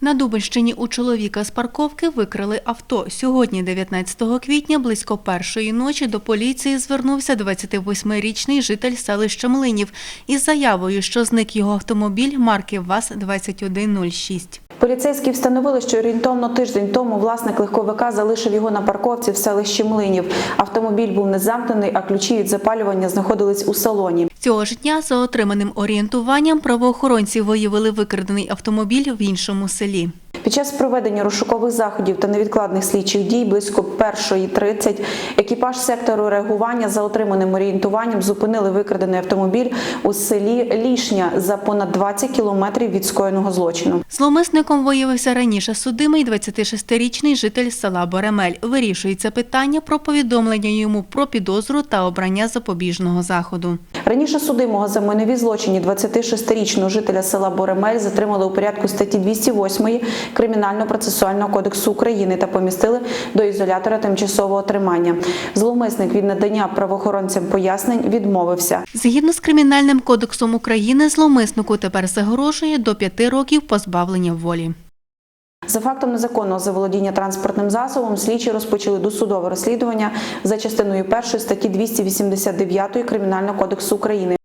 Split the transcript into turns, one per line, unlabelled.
На Дубинщині у чоловіка з парковки викрали авто. Сьогодні, 19 квітня, близько першої ночі до поліції звернувся 28-річний житель селища Млинів із заявою, що зник його автомобіль марки ВАЗ-2106.
Поліцейські встановили, що орієнтовно тиждень тому власник легковика залишив його на парковці в селищі Млинів. Автомобіль був не замкнений, а ключі від запалювання знаходились у салоні.
Цього ж дня, за отриманим орієнтуванням, правоохоронці виявили викрадений автомобіль в іншому селі.
Під час проведення розшукових заходів та невідкладних слідчих дій близько 1.30 екіпаж сектору реагування за отриманим орієнтуванням зупинили викрадений автомобіль у селі Лішня за понад 20 кілометрів від скоєного злочину.
Зловмисником виявився раніше судимий 26-річний житель села Боремель. Вирішується питання про повідомлення йому про підозру та обрання запобіжного заходу.
Раніше судимого за майнові злочині 26-річного жителя села Боремель затримали у порядку статті 208 Кримінально-процесуального кодексу України та помістили до ізолятора тимчасового тримання. Зловмисник від надання правоохоронцям пояснень відмовився.
Згідно з Кримінальним кодексом України, зловмиснику тепер загрожує до п'яти років позбавлення волі.
За фактом незаконного заволодіння транспортним засобом слідчі розпочали досудове розслідування за частиною 1 статті 289 Кримінального кодексу України.